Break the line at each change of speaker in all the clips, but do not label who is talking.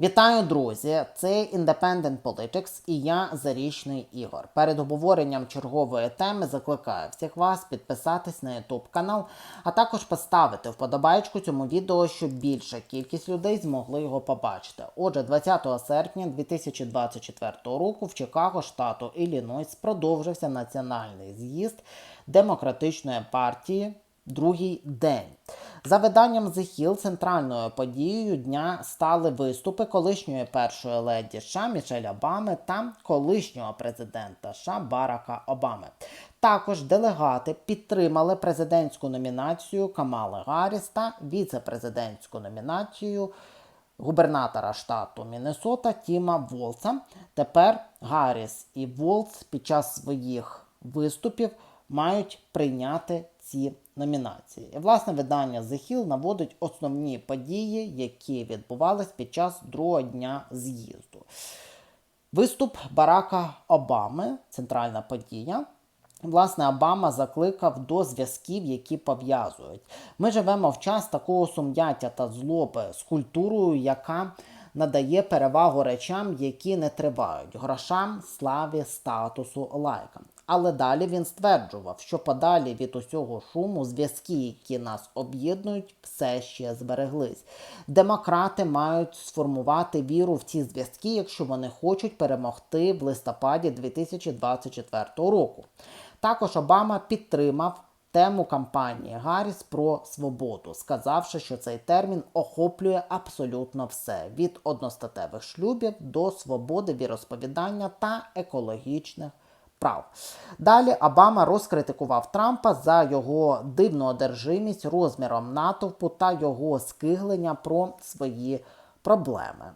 Вітаю, друзі! Це Independent Politics і я Зарічний Ігор. Перед обговоренням чергової теми закликаю всіх вас підписатись на YouTube канал, а також поставити вподобайку цьому відео, щоб більша кількість людей змогли його побачити. Отже, 20 серпня 2024 року в Чикаго, штату Іллінойс, продовжився національний з'їзд демократичної партії. Другий день. За виданням The Hill центральною подією дня стали виступи колишньої першої леді США Мішель Обами та колишнього президента США Барака Обами. Також делегати підтримали президентську номінацію Камали Гарріс та віце-президентську номінацію губернатора штату Міннесота Тіма Волца. Тепер Гарріс і Волц під час своїх виступів мають прийняти ці номінації. І, власне, видання The Hill наводить основні події, які відбувались під час другого дня з'їзду. Виступ Барака Обами, центральна подія. Власне, Обама закликав до зв'язків, які пов'язують. Ми живемо в час такого сум'яття та злоби з культурою, яка надає перевагу речам, які не тривають грошам, славі, статусу, лайкам. Але далі він стверджував, що подалі від усього шуму зв'язки, які нас об'єднують, все ще збереглись. Демократи мають сформувати віру в ці зв'язки, якщо вони хочуть перемогти в листопаді 2024 року. Також Обама підтримав тему кампанії Гарріс про свободу, сказавши, що цей термін охоплює абсолютно все: від одностатевих шлюбів до свободи віросповідання та екологічних прав. Далі Обама розкритикував Трампа за його дивну одержимість розміром натовпу та його скиглення про свої проблеми.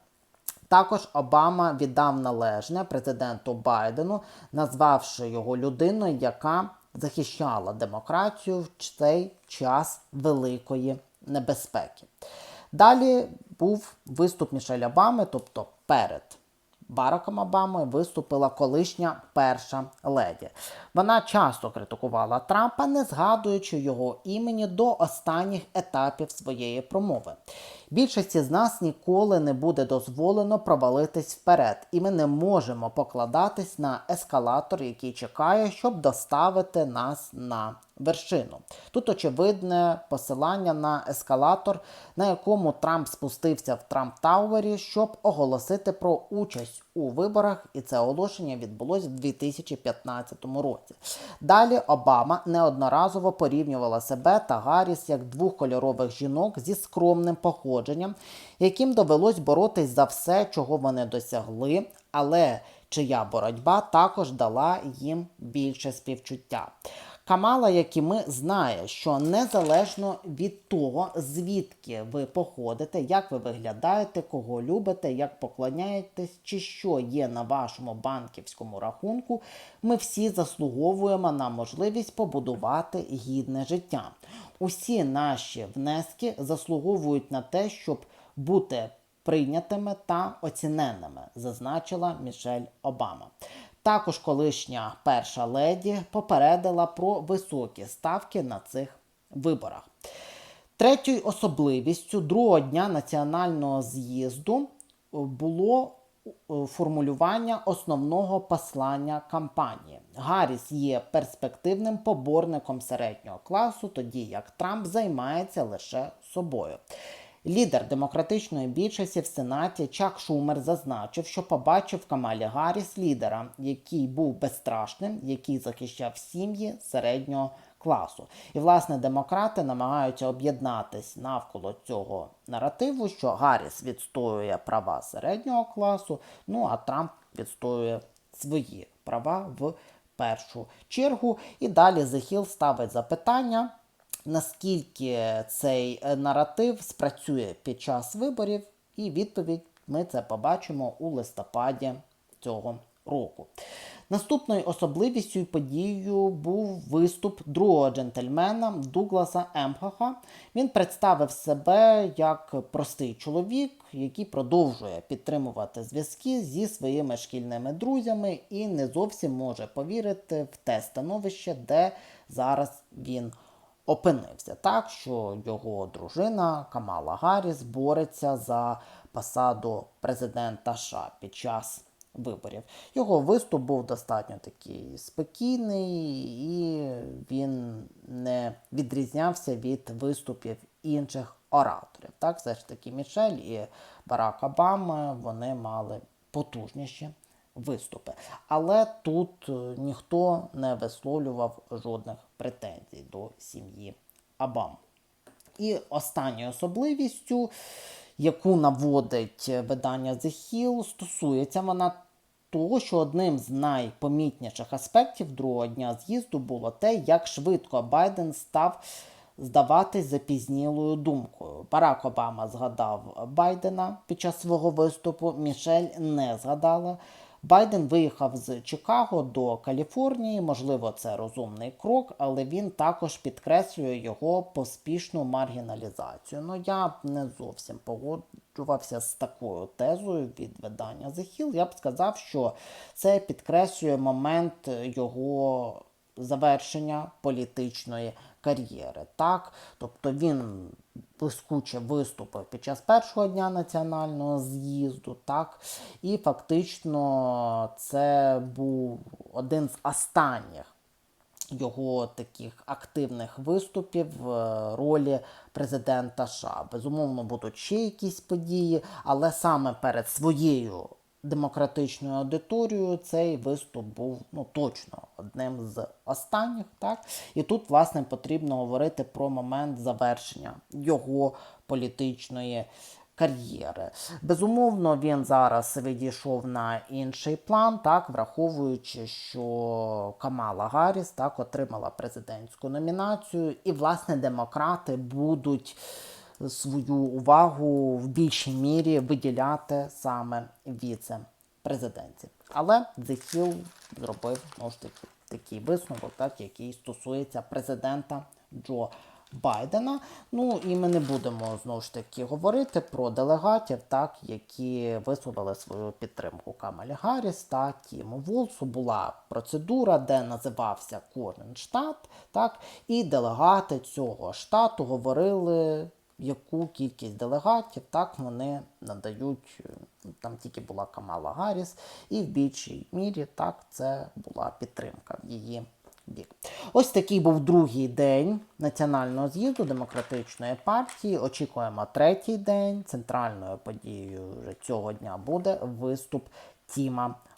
Також Обама віддав належне президенту Байдену, назвавши його людиною, яка захищала демократію в цей час великої небезпеки. Далі був виступ Мішель Обами, тобто перед Бараком Обамою виступила колишня перша леді. Вона часто критикувала Трампа, не згадуючи його імені до останніх етапів своєї промови. Більшості з нас ніколи не буде дозволено провалитись вперед, і ми не можемо покладатись на ескалатор, який чекає, щоб доставити нас на вершину. Тут очевидне посилання на ескалатор, на якому Трамп спустився в Трамп Тауері, щоб оголосити про участь у виборах, і це оголошення відбулося в 2015 році. Далі Обама неодноразово порівнювала себе та Гарріс як двох кольорових жінок зі скромним походженням, яким довелось боротись за все, чого вони досягли, але чия боротьба також дала їм більше співчуття. Камала, як і ми, знає, що незалежно від того, звідки ви походите, як ви виглядаєте, кого любите, як поклоняєтесь, чи що є на вашому банківському рахунку, ми всі заслуговуємо на можливість побудувати гідне життя. Усі наші внески заслуговують на те, щоб бути прийнятими та оціненими, зазначила Мішель Обама. Також колишня перша леді попередила про високі ставки на цих виборах. Третьою особливістю другого дня національного з'їзду було формулювання основного послання кампанії. Гарріс є перспективним поборником середнього класу, тоді як Трамп займається лише собою. Лідер демократичної більшості в Сенаті Чак Шумер зазначив, що побачив Камалі Гарріс лідера, який був безстрашним, який захищав сім'ї середнього класу. І, власне, демократи намагаються об'єднатись навколо цього наративу, що Гарріс відстоює права середнього класу, ну а Трамп відстоює свої права в першу чергу. І далі Hill ставить запитання наскільки цей е, наратив спрацює під час виборів, і відповідь ми це побачимо у листопаді цього року. Наступною особливістю і подією був виступ другого джентльмена Дугласа Емхаха. Він представив себе як простий чоловік, який продовжує підтримувати зв'язки зі своїми шкільними друзями і не зовсім може повірити в те становище, де зараз він опинився так, що його дружина Камала Гарріс бореться за посаду президента США під час виборів. Його виступ був достатньо такий спокійний, і він не відрізнявся від виступів інших ораторів. Так, все ж таки, Мішель і Барак Обама вони мали потужніші виступи. Але тут е, ніхто не висловлював жодних претензій до сім'ї Обам. І останньою особливістю, яку наводить видання The Hill, стосується вона того, що одним з найпомітніших аспектів другого дня з'їзду було те, як швидко Байден став здаватись запізнілою думкою. Барак Обама згадав Байдена під час свого виступу, Мішель не згадала. Байден виїхав з Чикаго до Каліфорнії. Можливо, це розумний крок, але він також підкреслює його поспішну маргіналізацію. Ну я б не зовсім погоджувався з такою тезою від видання The Hill. Я б сказав, що це підкреслює момент його завершення політичної кар'єри. Так? Тобто він блискуче виступив під час першого дня національного з'їзду, так? і фактично це був один з останніх його таких активних виступів в ролі президента США. Безумовно, будуть ще якісь події, але саме перед своєю демократичною аудиторією цей виступ був ну точно одним з останніх. Так і тут власне потрібно говорити про момент завершення його політичної. Кар'єри. Безумовно, він зараз відійшов на інший план, так, враховуючи, що Камала Гарріс так отримала президентську номінацію, і, власне, демократи будуть свою увагу в більшій мірі виділяти саме віце-президентів. Але The зробив знову ж таки такий висновок, так, який стосується президента Джо Байдена. Ну і ми не будемо знову ж таки говорити про делегатів, так, які висловили свою підтримку Камалі Гарріс та Тіму Волсу. Була процедура, де називався кожен штат, так, і делегати цього штату говорили яку кількість делегатів так вони надають. Там тільки була Камала Гарріс, і в більшій мірі так це була підтримка її бік. Ось такий був другий день національного з'їзду демократичної партії. Очікуємо третій день. Центральною подією цього дня буде виступ Тіма